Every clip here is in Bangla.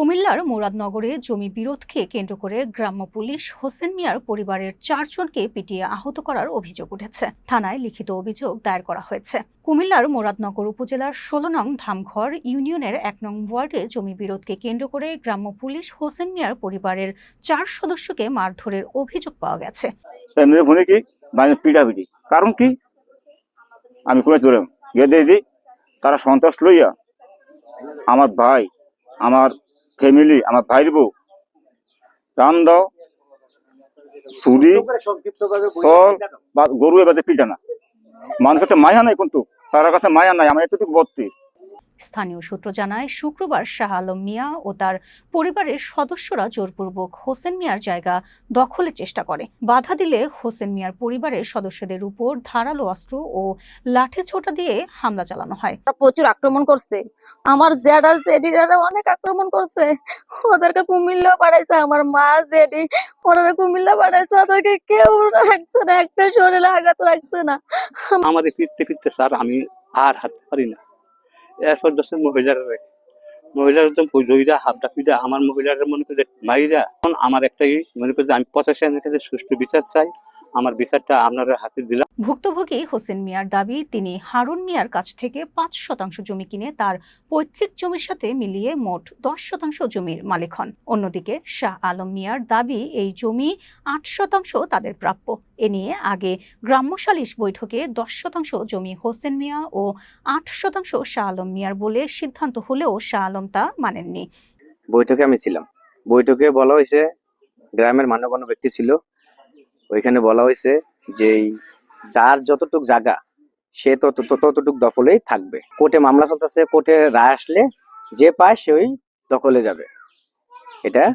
কুমিল্লার মুরাদনগরে জমি বিরোধকে কেন্দ্র করে গ্রাম্য পুলিশ হোসেন মিয়ার পরিবারের চারজনকে পিটিয়ে আহত করার অভিযোগ উঠেছে। থানায় লিখিত অভিযোগ দায়ের করা হয়েছে। কুমিল্লার মুরাদনগর উপজেলার ষোলো নং ধামঘর ইউনিয়নের এক নং ওয়ার্ডে জমি বিরোধকে কেন্দ্র করে গ্রাম্য পুলিশ হোসেন মিয়ার পরিবারের চার সদস্যকে মারধরের অভিযোগ পাওয়া গেছে। কারণ কি? আমি তারা সন্ত্রাস লইয়া আমার ভাই, আমার ফ্যামিলি, আমার ভাইর বউ। টান দাও, সুদি সল বা গরু এবার পিটানা। মানুষ একটা মায়া নাই কিন্তু, তার কাছে মায়া নাই, আমার এতটুকু বত্তি। স্থানীয় সূত্র জানায় শুক্রবার শাহ আলম মিয়া ও তার পরিবারের সদস্যরা জোরপূর্বক হোসেন মিয়ার জায়গা দখলের চেষ্টা করে। বাধা দিলে হোসেন মিয়ার পরিবারের সদস্যদের উপর ধারালো অস্ত্র ও লাঠিছোটা দিয়ে হামলা চালানো হয়। প্রচুর আক্রমণ করছে। আমার জেডা জেডিরা অনেক আক্রমণ করছে। ওদেরকে কুমিল্লা পাঠাইছে আমার মা জেডি ওরা কুমিল্লা পাঠাইছে ওদেরকে কেউ রাখছে না একটা শরীরে আঘাত রাখছে না। আমাদের ফিরতে ফিরতে স্যার আমি আর হাঁটতে পারি না। এরপর দশের মহিলারা মহিলার একদম জয়ীরা হাবটা পিটা আমার মহিলারা মনে করে মাইরা। এখন আমার একটাই মনে করছে, আমি কাছে সুষ্ঠু বিচার চাই। আমার বিচারটা আপনারা হাতে দিলাম। ভুক্তভোগী হোসেন মিয়ার দাবি, তিনি হারুন মিয়ার কাছ থেকে পাঁচ শতাংশ জমি কিনে তার পৈতৃক জমির সাথে মিলিয়ে মোট দশ শতাংশ জমির মালিক হন। অন্যদিকে শাহ আলম মিয়ার দাবি, এই জমি আট শতাংশ তাদের প্রাপ্য। এ নিয়ে আগে গ্রাম্য সালিশ বৈঠকে দশ শতাংশ জমি হোসেন মিয়া ও আট শতাংশ শাহ আলম মিয়ার বলে সিদ্ধান্ত হলেও শাহ আলম তা মানেননি। বৈঠকে আমি ছিলাম। বৈঠকে বলা হয়েছে, গ্রামের মান্যগণ্য ব্যক্তি ছিল। ওইখানে বলা হয়েছে যে যার যতটুক জায়গা, সে তত, তত- ততটুক দখলেই থাকবে। কোর্টে মামলা চলতেছে, কোর্টে রায় আসলে যে পায় সেই দখলে যাবে। এটা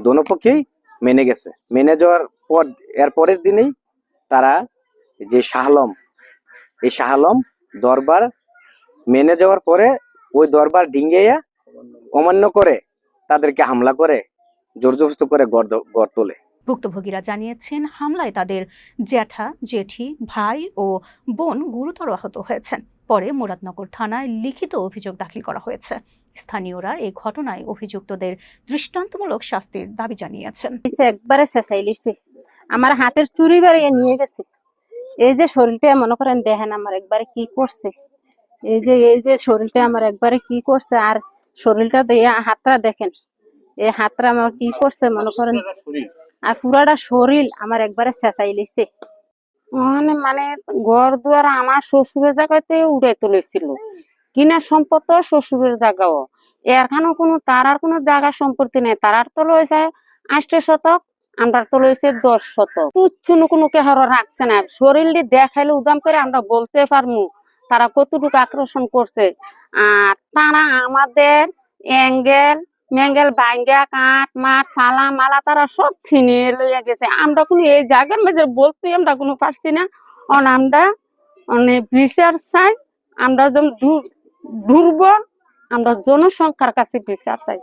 দোনো পক্ষেই মেনে গেছে। মেনে যাওয়ার পর, এর পরের দিনেই তারা যে শাহলম এই শাহলম দরবার মেনে যাওয়ার পরে ওই দরবার ডিঙ্গেয়া অমান্য করে তাদেরকে হামলা করে জোর জবরদস্ত করে গড় গড় তোলে। ভুক্তভোগীরা জানিয়েছেন, হামলায় তাদের জ্যাঠা, জেঠি, ভাই ও বোন গুরুতর আহত হয়েছেন। পরে মুরাদনগর থানায় লিখিত অভিযোগ দাখিল করা হয়েছে। স্থানীয়রা এই ঘটনায় অভিযুক্তদের দৃষ্টান্তমূলক শাস্তির দাবি জানিয়েছেন। একবারে আমার হাতের চুরি বেরিয়ে নিয়ে গেছে। এই যে শরীরটা মনে করেন দেখেন আমার একবারে কি করছে। এই যে এই যে শরীরটা আমার একবারে কি করছে আর শরীরটা দিয়ে হাতটা দেখেন। এই হাতটা আমার কি করছে মনে করেন। আর পুরাটা শরীর আমার একবারে শেষাই লিছে। মানে মানে ঘর দুয়ার আমার শ্বশুরের জায়গাতে উড়ে তুলেছিল। কিনা সম্পদ শ্বশুরের জায়গাও। এখানেও কোনো তার আর কোনো জায়গা সম্পত্তি নেই। তারার তো লয়েছে আষ্টে শতক আমরা তো লইছে দশ শতক। তুচ্ছ কোনো কেহার রাখছে না। শরীরটি দেখাইলে উদাম করে আমরা বলতে পারমু, তারা কতটুকু আকর্ষণ করছে। আর তারা আমাদের অ্যাঙ্গেল ম্যাঙ্গেল বাঙ্গা কাঠ, মাঠ, ফালা, মালা তারা সব ছিনিয়ে লইয়া গেছে। আমরা কোনো এই জায়গার মধ্যে বলতে আমরা কোনো পারছি না। অন আমরা মানে বিচার চাই, আমরা যেমন দুর্বল, আমরা জনসংখ্যার কাছে বিচার চাই।